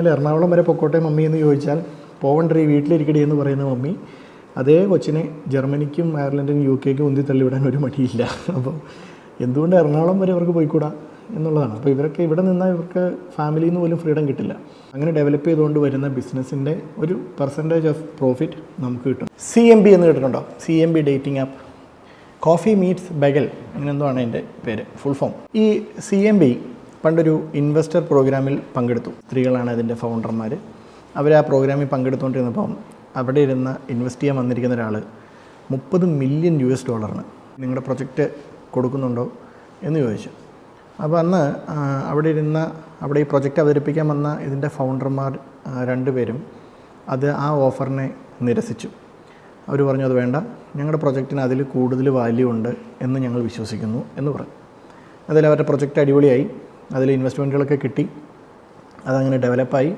അല്ല എറണാകുളം വരെ പൊക്കോട്ടെ മമ്മി എന്ന് ചോദിച്ചാൽ പോവണ്ടേ വീട്ടിലിരിക്കടി എന്ന് പറയുന്ന മമ്മി അതേ കൊച്ചിനെ ജർമ്മനിക്കും അയർലൻഡിനും യു കെക്കും ഉന്തി തള്ളിവിടാൻ ഒരു മടിയില്ല. അപ്പോൾ എന്തുകൊണ്ട് എറണാകുളം വരെ അവർക്ക് പോയിക്കൂടാ എന്നുള്ളതാണ്. അപ്പോൾ ഇവരൊക്കെ ഇവിടെ നിന്നാൽ ഇവർക്ക് ഫാമിലിയിൽ നിന്ന് പോലും ഫ്രീഡം കിട്ടില്ല. അങ്ങനെ ഡെവലപ്പ് ചെയ്തുകൊണ്ട് വരുന്ന ബിസിനസ്സിന്റെ ഒരു പെർസെന്റേജ് ഓഫ് പ്രോഫിറ്റ് നമുക്ക് കിട്ടും. സി എം ബി എന്ന് കേട്ടിട്ടുണ്ടോ? C M B dating app coffee meets bagel അങ്ങനെന്തോആണ് അതിന്റെ പേര്. ഫുൾ ഫോം ഈ സി എം ബി പണ്ടൊരു ഇൻവെസ്റ്റർ പ്രോഗ്രാമിൽ പങ്കെടുത്തു. സ്ത്രീകളാണ് അതിന്റെ ഫൗണ്ടർമാർ അവർ ആ പ്രോഗ്രാമിൽ പങ്കെടുത്തുകൊണ്ടിരുന്നപ്പം അവിടെ ഇരുന്ന് ഇൻവെസ്റ്റ് ചെയ്യാൻ വന്നിരിക്കുന്ന ഒരാൾ മുപ്പത് മില്യൺ യു എസ് ഡോളറിന് നിങ്ങളുടെ പ്രൊജക്റ്റ് കൊടുക്കുന്നുണ്ടോ എന്ന് ചോദിച്ചു. അപ്പോൾ അന്ന് അവിടെ ഇരുന്ന അവിടെ ഈ പ്രൊജക്റ്റ് അവതരിപ്പിക്കാൻ വന്ന ഇതിന്റെ ഫൗണ്ടർമാർ രണ്ടുപേരും അത് ആ ഓഫറിനെ നിരസിച്ചു. അവർ പറഞ്ഞു അത് വേണ്ട. ഞങ്ങളുടെ പ്രൊജക്റ്റിന് അതിൽ കൂടുതൽ വാല്യൂ ഉണ്ട് എന്ന് ഞങ്ങൾ വിശ്വസിക്കുന്നു എന്ന് പറഞ്ഞു. അതിൽ അവരുടെ പ്രൊജക്റ്റ് അടിപൊളിയായി. അതിൽ ഇൻവെസ്റ്റ്മെന്റുകളൊക്കെ കിട്ടി. അതങ്ങനെ ഡെവലപ്പായി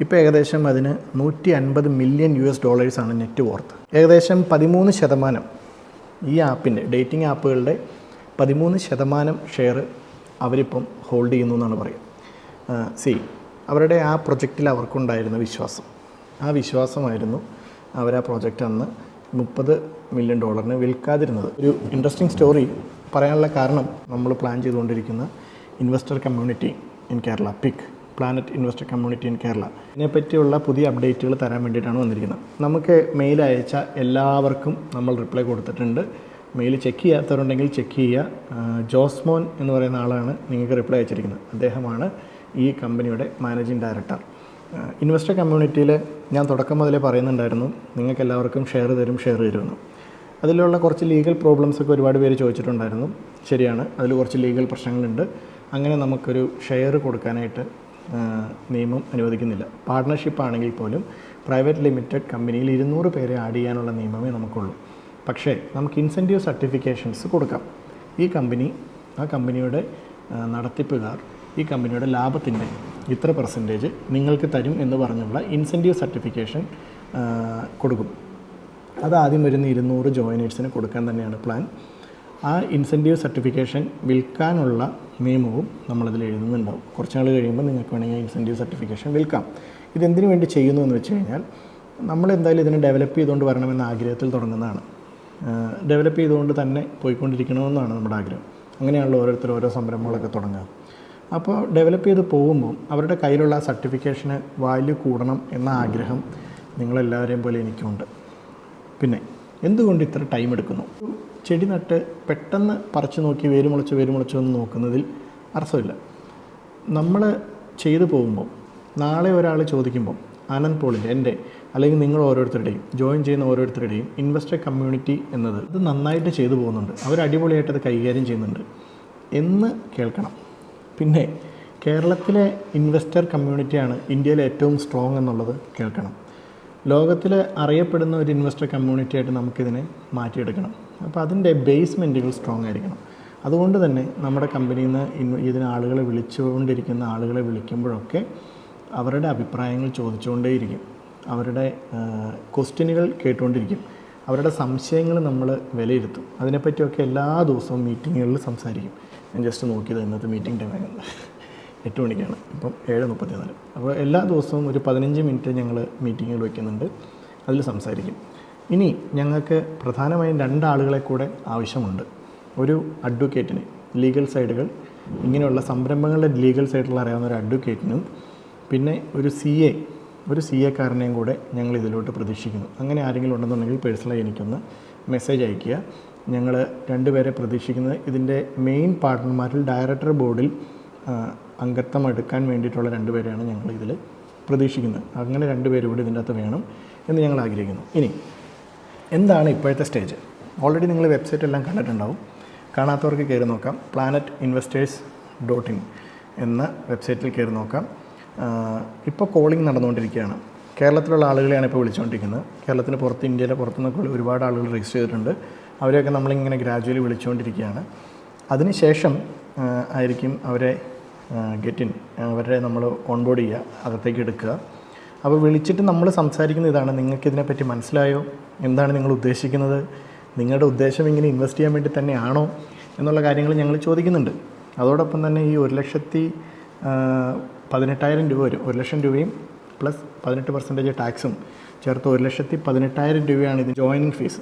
ഇപ്പോൾ ഏകദേശം അതിന് നൂറ്റി അൻപത് മില്യൺ യു എസ് ഡോളേഴ്സാണ് നെറ്റ് വർത്ത് ഏകദേശം പതിമൂന്ന് ശതമാനം ഈ ആപ്പിന്റെ ഡേറ്റിംഗ് ആപ്പുകളുടെ പതിമൂന്ന് ശതമാനം ഷെയർ അവരിപ്പം ഹോൾഡ് ചെയ്യുന്നു എന്നാണ് പറയുക. സി അവരുടെ ആ പ്രൊജക്റ്റിൽ അവർക്കുണ്ടായിരുന്ന വിശ്വാസം. ആ വിശ്വാസമായിരുന്നു അവർ ആ പ്രൊജക്റ്റ് അന്ന് മുപ്പത് മില്യൺ ഡോളറിന് വിൽക്കാതിരുന്നത്. ഒരു ഇൻട്രസ്റ്റിംഗ് സ്റ്റോറി പറയാനുള്ള കാരണം നമ്മൾ പ്ലാൻ ചെയ്തുകൊണ്ടിരിക്കുന്ന investor community in Kerala pic planet investor community in Kerala. ഇതിനെപ്പറ്റിയുള്ള പുതിയ അപ്ഡേറ്റുകൾ തരാൻ വേണ്ടിയിട്ടാണ് വന്നിരിക്കുന്നത്. നമുക്ക് മെയിൽ അയച്ച എല്ലാവർക്കും നമ്മൾ റിപ്ലൈ കൊടുത്തിട്ടുണ്ട്. മെയിൽ ചെക്ക് ചെയ്യാത്തവരുണ്ടെങ്കിൽ ചെക്ക് ചെയ്യുക. ജോസ്മോൻ എന്ന് പറയുന്ന ആളാണ് നിങ്ങൾക്ക് റിപ്ലൈ അയച്ചിരിക്കുന്നത്. അദ്ദേഹമാണ് ഈ കമ്പനിയുടെ മാനേജിംഗ് ഡയറക്ടർ. ഇൻവെസ്റ്റർ കമ്മ്യൂണിറ്റിയിൽ ഞാൻ തുടക്കം മുതലേ പറയുന്നുണ്ടായിരുന്നു. നിങ്ങൾക്ക് എല്ലാവർക്കും ഷെയർ തരും ഷെയർ തരുമെന്ന്. അതിലുള്ള കുറച്ച് ലീഗൽ പ്രോബ്ലംസ് ഒക്കെ ഒരുപാട് പേര് ചോദിച്ചിട്ടുണ്ടായിരുന്നു. ശരിയാണ് അതിൽ കുറച്ച് ലീഗൽ പ്രശ്നങ്ങളുണ്ട്. അങ്ങനെ നമുക്കൊരു ഷെയർ കൊടുക്കാനായിട്ട് നിയമം അനുവദിക്കുന്നില്ല. പാർട്ട്ണർഷിപ്പ് ആണെങ്കിൽ പോലും പ്രൈവറ്റ് ലിമിറ്റഡ് കമ്പനിയിൽ ഇരുന്നൂറ് പേരെ ആഡ് ചെയ്യാനുള്ള നിയമമേ നമുക്കുള്ളൂ. പക്ഷേ നമുക്ക് ഇൻസെന്റീവ് സർട്ടിഫിക്കേഷൻസ് കൊടുക്കാം. ഈ കമ്പനി ആ കമ്പനിയുടെ നടത്തിപ്പുകാർ ഈ കമ്പനിയുടെ ലാഭത്തിന്റെ ഇത്ര പെർസെന്റേജ് നിങ്ങൾക്ക് തരും എന്ന് പറഞ്ഞുള്ള ഇൻസെന്റീവ് സർട്ടിഫിക്കേഷൻ കൊടുക്കും. അത് ആദ്യം വരുന്ന ഇരുന്നൂറ് ജോയിനേഴ്സിന് കൊടുക്കാൻ തന്നെയാണ് പ്ലാൻ ആ ഇൻസെന്റീവ് സർട്ടിഫിക്കേഷൻ വിൽക്കാനുള്ള നിയമവും നമ്മളതിൽ എഴുതുന്നുണ്ടാവും. കുറച്ച് നാൾ കഴിയുമ്പോൾ നിങ്ങൾക്ക് വേണമെങ്കിൽ ഇൻസെന്റീവ് സർട്ടിഫിക്കേഷൻ വിൽക്കാം. ഇതെന്തിനു വേണ്ടി ചെയ്യുന്നു എന്ന് വെച്ച് കഴിഞ്ഞാൽ നമ്മൾ എന്തായാലും ഇതിനെ ഡെവലപ്പ് ചെയ്തുകൊണ്ട് വരണമെന്ന ആഗ്രഹത്തിൽ തുടങ്ങുന്നതാണ്. ഡെവലപ്പ് ചെയ്തുകൊണ്ട് തന്നെ പോയിക്കൊണ്ടിരിക്കണമെന്നാണ് നമ്മുടെ ആഗ്രഹം. അങ്ങനെയാണല്ലോ ഓരോരുത്തർ ഓരോ സംരംഭങ്ങളൊക്കെ തുടങ്ങുക. അപ്പോൾ ഡെവലപ്പ് ചെയ്ത് പോകുമ്പോൾ അവരുടെ കയ്യിലുള്ള സർട്ടിഫിക്കേഷന് വാല്യൂ കൂടണം എന്ന ആഗ്രഹം നിങ്ങളെല്ലാവരെയും പോലെ എനിക്കുണ്ട്. പിന്നെ എന്തുകൊണ്ട് ഇത്ര ടൈം എടുക്കുന്നു ചെടി നട്ട് പെട്ടെന്ന് പറിച്ചു നോക്കി വേര് മുളച്ച് വേര് മുളച്ചു എന്ന് നോക്കുന്നതിൽ അർത്ഥമില്ല. നമ്മൾ ചെയ്തു പോകുമ്പോൾ നാളെ ഒരാൾ ചോദിക്കുമ്പോൾ ആനന്ദ് പോളിന്റെ എന്റെ അല്ലെങ്കിൽ നിങ്ങൾ ഓരോരുത്തരുടെയും ജോയിൻ ചെയ്യുന്ന ഓരോരുത്തരുടെയും ഇൻവെസ്റ്റർ കമ്മ്യൂണിറ്റി എന്നത് ഇത് നന്നായിട്ട് ചെയ്തു പോകുന്നുണ്ട്. അവർ അടിപൊളിയായിട്ട് അത് കൈകാര്യം ചെയ്യുന്നുണ്ട് എന്ന് കേൾക്കണം. പിന്നെ കേരളത്തിലെ ഇൻവെസ്റ്റർ കമ്മ്യൂണിറ്റിയാണ് ഇന്ത്യയിലെ ഏറ്റവും സ്ട്രോങ് എന്നുള്ളത് കേൾക്കണം. ലോകത്തിൽ അറിയപ്പെടുന്ന ഒരു ഇൻവെസ്റ്റർ കമ്മ്യൂണിറ്റി ആയിട്ട് നമുക്കിതിനെ മാറ്റിയെടുക്കണം. അപ്പോൾ അതിന്റെ ബേസ്മെന്റുകൾ സ്ട്രോങ് ആയിരിക്കണം. അതുകൊണ്ട് തന്നെ നമ്മുടെ കമ്പനിയിൽ നിന്ന് ഇതിന് ആളുകളെ വിളിച്ചുകൊണ്ടിരിക്കുന്ന ആളുകളെ വിളിക്കുമ്പോഴൊക്കെ അവരുടെ അഭിപ്രായങ്ങൾ ചോദിച്ചുകൊണ്ടേയിരിക്കും. അവരുടെ ക്വസ്റ്റ്യനുകൾ കേട്ടുകൊണ്ടിരിക്കും. അവരുടെ സംശയങ്ങൾ നമ്മൾ വിലയിരുത്തും. അതിനെപ്പറ്റിയൊക്കെ എല്ലാ ദിവസവും മീറ്റിങ്ങുകളിൽ സംസാരിക്കും. ഞാൻ ജസ്റ്റ് നോക്കിയത് ഇന്നത്തെ മീറ്റിംഗ് ടൈം എട്ട് മണിക്കാണ്. ഇപ്പം ഏഴ് മുപ്പത്തിനാല്. അപ്പോൾ എല്ലാ ദിവസവും ഒരു പതിനഞ്ച് മിനിറ്റ് ഞങ്ങൾ മീറ്റിങ്ങുകൾ വയ്ക്കുന്നുണ്ട് അതിൽ സംസാരിക്കും. ഇനി ഞങ്ങൾക്ക് പ്രധാനമായും രണ്ടാളുകളെ കൂടെ ആവശ്യമുണ്ട്. ഒരു അഡ്വക്കേറ്റിന് ലീഗൽ സൈഡുകൾ ഇങ്ങനെയുള്ള സംരംഭങ്ങളുടെ ലീഗൽ സൈഡിൽ അറിയാവുന്ന ഒരു അഡ്വക്കേറ്റിനും പിന്നെ ഒരു സി എ ഒരു സി എക്കാരനെയും കൂടെ ഞങ്ങൾ ഇതിലോട്ട് പ്രതീക്ഷിക്കുന്നു. അങ്ങനെ ആരെങ്കിലും ഉണ്ടെന്നുണ്ടെങ്കിൽ പേഴ്സണലായി എനിക്കൊന്ന് മെസ്സേജ് അയയ്ക്കുക. ഞങ്ങൾ രണ്ടുപേരെ പ്രതീക്ഷിക്കുന്നത് ഇതിന്റെ മെയിൻ പാർട്ട്ണർമാരിൽ ഡയറക്ടർ ബോർഡിൽ അംഗത്വം എടുക്കാൻ വേണ്ടിയിട്ടുള്ള രണ്ടുപേരെയാണ് ഞങ്ങൾ ഇതിൽ പ്രതീക്ഷിക്കുന്നത്. അങ്ങനെ രണ്ടുപേരും കൂടി ഇതിന്റെ അകത്ത് വേണം എന്ന് ഞങ്ങൾ ആഗ്രഹിക്കുന്നു. ഇനി എന്താണ് ഇപ്പോഴത്തെ സ്റ്റേജ്? ഓൾറെഡി നിങ്ങൾ വെബ്സൈറ്റ് എല്ലാം കണ്ടിട്ടുണ്ടാവും. കാണാത്തവർക്ക് കയറി നോക്കാം. പ്ലാനറ്റ് ഇൻവെസ്റ്റേഴ്സ് ഡോട്ട് ഇൻ എന്ന വെബ്സൈറ്റിൽ കയറി നോക്കാം. ഇപ്പോൾ കോളിംഗ് നടന്നുകൊണ്ടിരിക്കുകയാണ്. കേരളത്തിലുള്ള ആളുകളെയാണ് ഇപ്പോൾ വിളിച്ചുകൊണ്ടിരിക്കുന്നത് കേരളത്തിന് പുറത്ത് ഇന്ത്യയിലെ പുറത്തു നിന്നൊക്കെ ഒരുപാട് ആളുകൾ രജിസ്റ്റർ ചെയ്തിട്ടുണ്ട്. അവരെയൊക്കെ നമ്മളിങ്ങനെ ഗ്രാജുവലി വിളിച്ചുകൊണ്ടിരിക്കുകയാണ് അതിനുശേഷം ശേഷം ആയിരിക്കും അവരെ ഗെറ്റിൻ അവരെ നമ്മൾ ഓൺബോർഡ് ചെയ്യുക അകത്തേക്ക് എടുക്കുക. അപ്പോൾ വിളിച്ചിട്ട് നമ്മൾ സംസാരിക്കുന്ന ഇതാണ്. നിങ്ങൾക്ക് ഇതിനെപ്പറ്റി മനസ്സിലായോ? എന്താണ് നിങ്ങൾ ഉദ്ദേശിക്കുന്നത്? നിങ്ങളുടെ ഉദ്ദേശം ഇങ്ങനെ ഇൻവെസ്റ്റ് ചെയ്യാൻ വേണ്ടി തന്നെയാണോ? എന്നുള്ള കാര്യങ്ങൾ ഞങ്ങൾ ചോദിക്കുന്നുണ്ട്. അതോടൊപ്പം തന്നെ ഈ ഒരു ലക്ഷത്തി പതിനെട്ടായിരം രൂപ വരും. ഒരു ലക്ഷം രൂപയും പ്ലസ് പതിനെട്ട് പെർസെന്റേജ് ടാക്സും ചേർത്ത് ഒരു ലക്ഷത്തി പതിനെട്ടായിരം രൂപയാണ് ഇത് ജോയിനിങ് ഫീസ്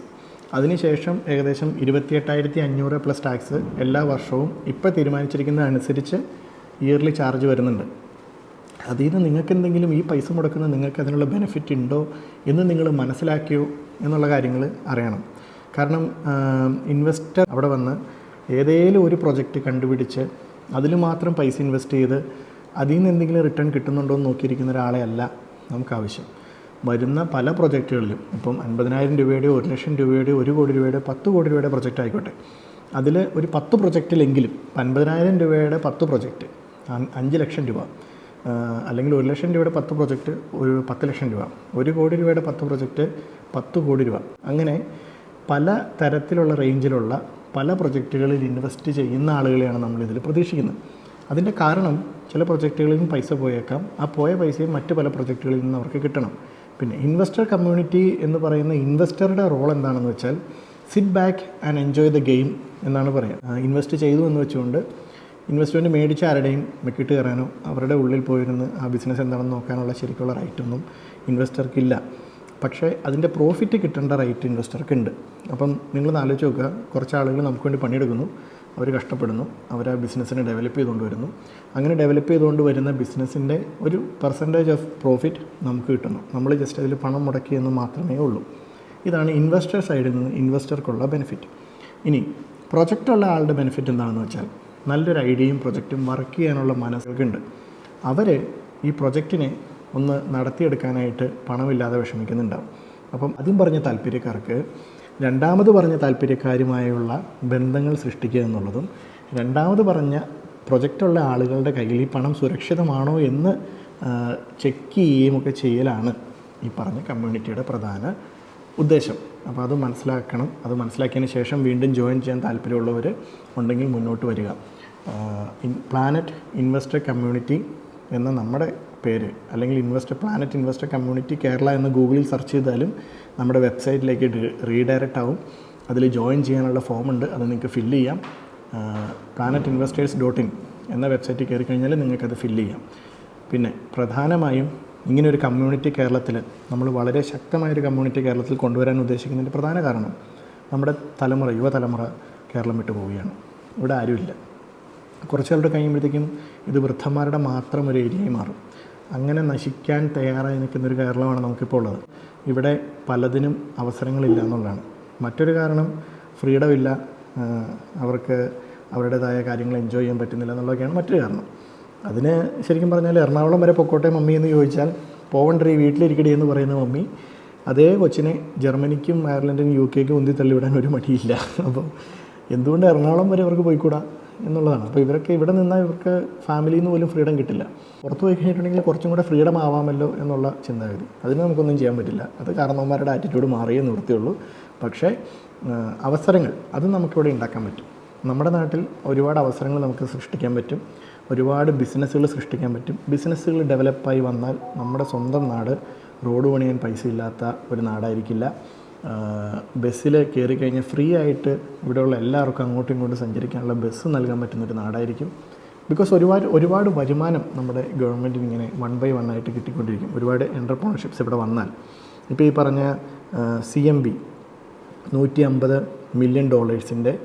അതിനുശേഷം ഏകദേശം ഇരുപത്തിയെട്ടായിരത്തി അഞ്ഞൂറ് പ്ലസ് ടാക്സ് എല്ലാ വർഷവും ഇപ്പോൾ തീരുമാനിച്ചിരിക്കുന്നതനുസരിച്ച് ഇയർലി ചാർജ് വരുന്നുണ്ട്. അതിൽ നിന്ന് നിങ്ങൾക്ക് എന്തെങ്കിലും ഈ പൈസ മുടക്കുന്ന നിങ്ങൾക്ക് അതിനുള്ള ബെനിഫിറ്റ് ഉണ്ടോ എന്ന് നിങ്ങൾ മനസ്സിലാക്കിയോ എന്നുള്ള കാര്യങ്ങൾ അറിയണം. കാരണം ഇൻവെസ്റ്റർ അവിടെ വന്ന് ഏതേലും ഒരു പ്രൊജക്റ്റ് കണ്ടുപിടിച്ച് അതിൽ മാത്രം പൈസ ഇൻവെസ്റ്റ് ചെയ്ത് അതിൽ നിന്ന് എന്തെങ്കിലും റിട്ടേൺ കിട്ടുന്നുണ്ടോ എന്ന് നോക്കിയിരിക്കുന്ന ഒരാളെ അല്ല നമുക്ക് ആവശ്യം. വരുന്ന പല പ്രൊജക്റ്റുകളിലും ഇപ്പം അൻപതിനായിരം രൂപയുടെയോ ഒരു ലക്ഷം രൂപയുടെയോ ഒരു കോടി രൂപയുടെ പത്ത് കോടി രൂപയുടെ പ്രൊജക്റ്റ് ആയിക്കോട്ടെ. അതിൽ ഒരു പത്ത് പ്രൊജക്റ്റിലെങ്കിലും അൻപതിനായിരം രൂപയുടെ പത്ത് പ്രൊജക്റ്റ് അഞ്ച് ലക്ഷം രൂപ അല്ലെങ്കിൽ ഒരു ലക്ഷം രൂപയുടെ പത്ത് പ്രൊജക്റ്റ് ഒരു പത്ത് ലക്ഷം രൂപ. ഒരു കോടി രൂപയുടെ പത്ത് പ്രൊജക്റ്റ് പത്ത് കോടി രൂപ. അങ്ങനെ പല തരത്തിലുള്ള റേഞ്ചിലുള്ള പല പ്രൊജക്റ്റുകളിൽ ഇൻവെസ്റ്റ് ചെയ്യുന്ന ആളുകളെയാണ് നമ്മൾ ഇതിൽ പ്രതീക്ഷിക്കുന്നത്. അതിന്റെ കാരണം ചില പ്രൊജക്റ്റുകളിൽ നിന്ന് പൈസ പോയേക്കാം. ആ പോയ പൈസയും മറ്റ് പല പ്രൊജക്റ്റുകളിൽ നിന്ന് അവർക്ക് കിട്ടണം. പിന്നെ ഇൻവെസ്റ്റർ കമ്മ്യൂണിറ്റി എന്ന് പറയുന്ന ഇൻവെസ്റ്ററുടെ റോൾ എന്താണെന്ന് വെച്ചാൽ sit back and enjoy the game എന്നാണ് പറയുക. ഇൻവെസ്റ്റ് ചെയ്തു എന്ന് വെച്ചുകൊണ്ട് ഇൻവെസ്റ്റ്മെന്റ് മേടിച്ച ആരുടെയും മെക്കിട്ട് കയറാനോ അവരുടെ ഉള്ളിൽ പോയിരുന്ന് ആ ബിസിനസ് എന്താണെന്ന് നോക്കാനുള്ള ശരിക്കുള്ള റൈറ്റൊന്നും ഇൻവെസ്റ്റർക്കില്ല പക്ഷേ അതിന്റെ പ്രോഫിറ്റ് കിട്ടേണ്ട റൈറ്റ് ഇൻവെസ്റ്റർക്ക് ഉണ്ട് അപ്പം നിങ്ങൾ ആലോചിച്ച് നോക്കുക. കുറച്ച് ആളുകൾ നമുക്ക് വേണ്ടി പണിയെടുക്കുന്നു. അവർ കഷ്ടപ്പെടുന്നു. അവർ ആ ബിസിനസ്സിനെ ഡെവലപ്പ് ചെയ്തുകൊണ്ട് വരുന്നു. അങ്ങനെ ഡെവലപ്പ് ചെയ്തുകൊണ്ട് വരുന്ന ബിസിനസ്സിന്റെ ഒരു പെർസെന്റേജ് ഓഫ് പ്രോഫിറ്റ് നമുക്ക് കിട്ടുന്നു. നമ്മൾ ജസ്റ്റ് അതിൽ പണം മുടക്കി എന്ന് മാത്രമേ ഉള്ളൂ. ഇതാണ് ഇൻവെസ്റ്റർ സൈഡിൽ നിന്ന് ഇൻവെസ്റ്റർക്കുള്ള ബെനിഫിറ്റ് ഇനി പ്രൊജക്റ്റുള്ള ആളുടെ ബെനിഫിറ്റ് എന്താണെന്ന് വെച്ചാൽ നല്ലൊരു ഐഡിയയും പ്രൊജക്റ്റും വർക്ക് ചെയ്യാനുള്ള മനസ്സുകളുണ്ട് അവർ ഈ പ്രൊജക്റ്റിനെ ഒന്ന് നടത്തിയെടുക്കാനായിട്ട് പണമില്ലാതെ വിഷമിക്കുന്നുണ്ടാവും. അപ്പം ആദ്യം പറഞ്ഞ താല്പര്യക്കാർക്ക് രണ്ടാമത് പറഞ്ഞ താല്പര്യക്കാരുമായുള്ള ബന്ധങ്ങൾ സൃഷ്ടിക്കുക എന്നുള്ളതും രണ്ടാമത് പറഞ്ഞ പ്രൊജക്റ്റുള്ള ആളുകളുടെ കയ്യിൽ ഈ പണം സുരക്ഷിതമാണോ എന്ന് ചെക്ക് ചെയ്യുകയും ഒക്കെ ചെയ്യലാണ് ഈ പറഞ്ഞ കമ്മ്യൂണിറ്റിയുടെ പ്രധാന ഉദ്ദേശം. അപ്പോൾ അത് മനസ്സിലാക്കണം. അത് മനസ്സിലാക്കിയതിന് ശേഷം വീണ്ടും ജോയിൻ ചെയ്യാൻ താല്പര്യമുള്ളവർ ഉണ്ടെങ്കിൽ മുന്നോട്ട് വരിക. പ്ലാനറ്റ് ഇൻവെസ്റ്റർ കമ്മ്യൂണിറ്റി എന്ന നമ്മുടെ പേര് അല്ലെങ്കിൽ investor planet investor community Kerala എന്ന് ഗൂഗിളിൽ സെർച്ച് ചെയ്താലും നമ്മുടെ വെബ്സൈറ്റിലേക്ക് റീഡയറക്റ്റ് ആവും. അതിൽ ജോയിൻ ചെയ്യാനുള്ള ഫോം ഉണ്ട്. അത് നിങ്ങൾക്ക് ഫില്ല് ചെയ്യാം. പ്ലാനറ്റ് ഇൻവെസ്റ്റേഴ്സ് ഡോട്ട് ഇൻ എന്ന വെബ്സൈറ്റിൽ കയറി കഴിഞ്ഞാൽ നിങ്ങൾക്കത് ഫില്ല് ചെയ്യാം. പിന്നെ പ്രധാനമായും ഇങ്ങനെ ഒരു കമ്മ്യൂണിറ്റി കേരളത്തിൽ നമ്മൾ വളരെ ശക്തമായൊരു കമ്മ്യൂണിറ്റി കേരളത്തിൽ കൊണ്ടുവരാൻ ഉദ്ദേശിക്കുന്നതിന്റെ പ്രധാന കാരണം നമ്മുടെ തലമുറ യുവതലമുറ കേരളം വിട്ടു പോവുകയാണ്. ഇവിടെ ആരുമില്ല. കുറച്ച് കാലത്ത് കഴിയുമ്പോഴത്തേക്കും ഇത് വൃദ്ധന്മാരുടെ മാത്രം ഒരു ഏരിയയായി മാറും. അങ്ങനെ നശിക്കാൻ തയ്യാറായി നിൽക്കുന്നൊരു കേരളമാണ് നമുക്കിപ്പോൾ ഉള്ളത്. ഇവിടെ പലതിനും അവസരങ്ങളില്ല എന്നുള്ളതാണ്. മറ്റൊരു കാരണം ഫ്രീഡം ഇല്ല അവർക്ക് അവരുടേതായ കാര്യങ്ങൾ എൻജോയ് ചെയ്യാൻ പറ്റുന്നില്ല എന്നുള്ളതൊക്കെയാണ് മറ്റൊരു കാരണം. അതിന് ശരിക്കും പറഞ്ഞാൽ എറണാകുളം വരെ പൊക്കോട്ടെ മമ്മി എന്ന് ചോദിച്ചാൽ പോവണ്ടറി വീട്ടിലിരിക്കടി എന്ന് പറയുന്ന മമ്മി. അതേ കൊച്ചിനെ ജർമ്മനിക്കും അയർലൻഡിനും യു കെക്കും ഉന്തി തള്ളിവിടാൻ ഒരു മടിയില്ല. അപ്പോൾ എന്തുകൊണ്ട് എറണാകുളം വരെ അവർക്ക് പോയിക്കൂടാ എന്നുള്ളതാണ്. അപ്പോൾ ഇവരൊക്കെ ഇവിടെ നിന്നാൽ ഇവർക്ക് ഫാമിലിയിൽ നിന്ന് പോലും ഫ്രീഡം കിട്ടില്ല. പുറത്ത് പോയി കഴിഞ്ഞിട്ടുണ്ടെങ്കിൽ കുറച്ചും കൂടെ ഫ്രീഡം ആവാമല്ലോ എന്നുള്ള ചിന്താഗതി. അതിന് നമുക്കൊന്നും ചെയ്യാൻ പറ്റില്ല. അത് കാരണവന്മാരുടെ ആറ്റിറ്റ്യൂഡ് മാറിയേ നിർത്തിയുള്ളൂ പക്ഷേ അവസരങ്ങൾ അത് നമുക്കിവിടെ ഉണ്ടാക്കാൻ പറ്റും. നമ്മുടെ നാട്ടിൽ ഒരുപാട് അവസരങ്ങൾ നമുക്ക് സൃഷ്ടിക്കാൻ പറ്റും. ഒരുപാട് ബിസിനസ്സുകൾ സൃഷ്ടിക്കാൻ പറ്റും. ബിസിനസ്സുകൾ ഡെവലപ്പായി വന്നാൽ നമ്മുടെ സ്വന്തം നാട് റോഡ് പണിയാൻ പൈസ ഇല്ലാത്ത ഒരു നാടായിരിക്കില്ല. ബസ്സിൽ കയറി കഴിഞ്ഞാൽ ഫ്രീ ആയിട്ട് ഇവിടെയുള്ള എല്ലാവർക്കും അങ്ങോട്ടും ഇങ്ങോട്ടും സഞ്ചരിക്കാനുള്ള ബസ് നൽകാൻ പറ്റുന്ന ഒരു നാടായിരിക്കും. ബിക്കോസ് ഒരുപാട് ഒരുപാട് വരുമാനം നമ്മുടെ ഗവൺമെന്റിന് ഇങ്ങനെ വൺ ബൈ വൺ ആയിട്ട് കിട്ടിക്കൊണ്ടിരിക്കും. ഒരുപാട് എന്റർപ്രണർഷിപ്സ് ഇവിടെ വന്നാൽ. ഇപ്പോൾ ഈ പറഞ്ഞ സി എം ബി നൂറ്റി അമ്പത് മില്യൺ ഡോളേഴ്സിന്റെ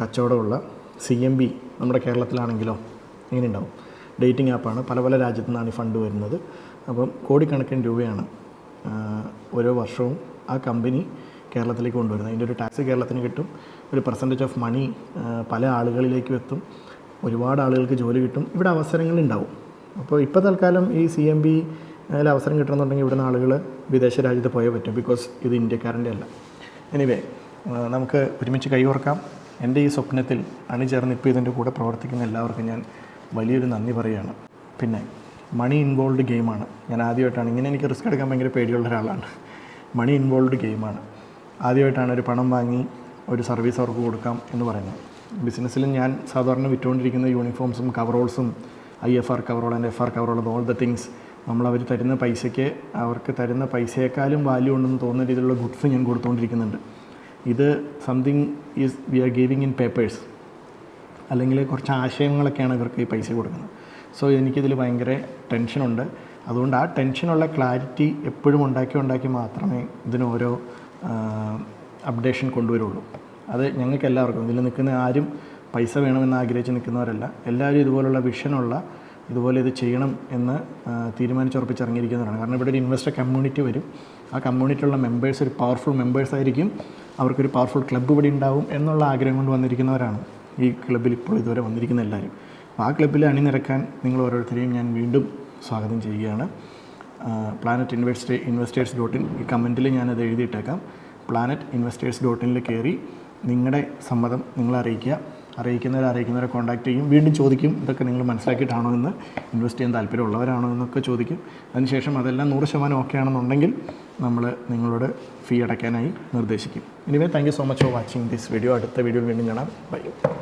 കച്ചവടമുള്ള സി എം ബി നമ്മുടെ കേരളത്തിലാണെങ്കിലോ എങ്ങനെ ഉണ്ടാവും ഡേറ്റിംഗ് ആപ്പാണ്. പല പല രാജ്യത്തു നിന്നാണ് ഈ ഫണ്ട് വരുന്നത്. അപ്പം കോടിക്കണക്കിന് രൂപയാണ് ഓരോ വർഷവും ആ കമ്പനി കേരളത്തിലേക്ക് കൊണ്ടുവരുന്നത്. അതിന്റെ ഒരു ടാക്സ് കേരളത്തിന് കിട്ടും. ഒരു പെർസെന്റേജ് ഓഫ് മണി പല ആളുകളിലേക്കും എത്തും. ഒരുപാട് ആളുകൾക്ക് ജോലി കിട്ടും. ഇവിടെ അവസരങ്ങൾ ഉണ്ടാവും. അപ്പോൾ ഇപ്പോൾ തൽക്കാലം ഈ സി എം ബി അതിൽ അവസരം കിട്ടണമെന്നുണ്ടെങ്കിൽ ഇവിടുന്ന് ആളുകൾ വിദേശ രാജ്യത്ത് പോയേ പറ്റും. ബിക്കോസ് ഇത് ഇന്ത്യക്കാരന്റെ അല്ല. എനിവേ നമുക്ക് ഒരുമിച്ച് കൈകോർക്കാം എന്റെ ഈ സ്വപ്നത്തിൽ അണിചേർന്ന് ഇപ്പോൾ ഇതിന്റെ കൂടെ പ്രവർത്തിക്കുന്ന എല്ലാവർക്കും ഞാൻ വലിയൊരു നന്ദി പറയുകയാണ്. പിന്നെ മണി ഇൻവോൾവ് ഗെയിമാണ് ഞാൻ ആദ്യമായിട്ടാണ് ഇങ്ങനെ എനിക്ക് റിസ്ക് എടുക്കാൻ ഭയങ്കര പേടിയുള്ള ഒരാളാണ്. മണി ഇൻവോൾവ് ഗെയിമാണ് ആദ്യമായിട്ടാണ് ഒരു പണം വാങ്ങി ഒരു സർവീസ് അവർക്ക് കൊടുക്കാം എന്ന് പറയുന്നത്. ബിസിനസ്സിൽ ഞാൻ സാധാരണ വിറ്റുകൊണ്ടിരിക്കുന്ന യൂണിഫോംസും കവറോൾസും I F R coverall and F R coverall all the things നമ്മൾ അവർ തരുന്ന പൈസയ്ക്ക് അവർക്ക് തരുന്ന പൈസയേക്കാളും വാല്യൂ ഉണ്ടെന്ന് തോന്നുന്ന രീതിയിലുള്ള ഗുഡ്സ് ഞാൻ കൊടുത്തുകൊണ്ടിരിക്കുന്നുണ്ട്. ഇത് something is we are giving in papers അല്ലെങ്കിൽ കുറച്ച് ആശയങ്ങളൊക്കെയാണ് ഇവർക്ക് ഈ പൈസ കൊടുക്കുന്നത്. സോ എനിക്കിതിൽ ഭയങ്കര ടെൻഷനുണ്ട് അതുകൊണ്ട് ആ ടെൻഷനുള്ള ക്ലാരിറ്റി എപ്പോഴും ഉണ്ടാക്കി ഉണ്ടാക്കി മാത്രമേ ഇതിനോരോ അപ്ഡേഷൻ കൊണ്ടുവരുള്ളൂ. അത് ഞങ്ങൾക്ക് എല്ലാവർക്കും ഇതിൽ നിൽക്കുന്ന ആരും പൈസ വേണമെന്ന് ആഗ്രഹിച്ച് നിൽക്കുന്നവരല്ല. എല്ലാവരും ഇതുപോലുള്ള വിഷനുള്ള ഇതുപോലെ ഇത് ചെയ്യണം എന്ന് തീരുമാനിച്ചുറപ്പിച്ചിറങ്ങിയിരിക്കുന്നതാണ് കാരണം ഇവിടെ ഒരു ഇൻവെസ്റ്റർ കമ്മ്യൂണിറ്റി വരും. ആ കമ്മ്യൂണിറ്റിയുള്ള മെമ്പേഴ്സ് ഒരു പവർഫുൾ മെമ്പേഴ്സ് ആയിരിക്കും. അവർക്കൊരു പവർഫുൾ ക്ലബ്ബ് ഇവിടെ ഉണ്ടാവും എന്നുള്ള ആഗ്രഹം കൊണ്ട് വന്നിരിക്കുന്നവരാണ് ഈ ക്ലബ്ബിൽ ഇപ്പോൾ ഇതുവരെ വന്നിരിക്കുന്ന എല്ലാവരും. അപ്പോൾ ആ ക്ലബ്ബിൽ അണിനിരക്കാൻ നിങ്ങൾ ഓരോരുത്തരെയും ഞാൻ വീണ്ടും സ്വാഗതം ചെയ്യുകയാണ്. പ്ലാനറ്റ് ഇൻവെസ്റ്റേ ഇൻവെസ്റ്റേഴ്സ് ഡോട്ട് ഇൻ ഈ കമന്റിൽ ഞാനത് എഴുതിയിട്ടേക്കാം. പ്ലാനറ്റ് ഇൻവെസ്റ്റേഴ്സ് ഡോട്ട് ഇനിൽ കയറി നിങ്ങളുടെ സമ്മതം നിങ്ങളെ അറിയിക്കുക. അറിയിക്കുന്നവരെ അറിയിക്കുന്നവരെ കോൺടാക്റ്റ് ചെയ്യും. വീണ്ടും ചോദിക്കും ഇതൊക്കെ നിങ്ങൾ മനസ്സിലാക്കിയിട്ടാണോ എന്ന്? ഇൻവെസ്റ്റ് ചെയ്യാൻ താല്പര്യമുള്ളവരാണോ എന്നൊക്കെ ചോദിക്കും. അതിനുശേഷം അതെല്ലാം നൂറ് ശതമാനം ഓക്കെ ആണെന്നുണ്ടെങ്കിൽ നമ്മൾ നിങ്ങളോട് ഫീ അടയ്ക്കാനായി നിർദ്ദേശിക്കും. Anyway thank you so much for watching this video അടുത്ത വീഡിയോയിൽ വീണ്ടും കാണാം. ബൈ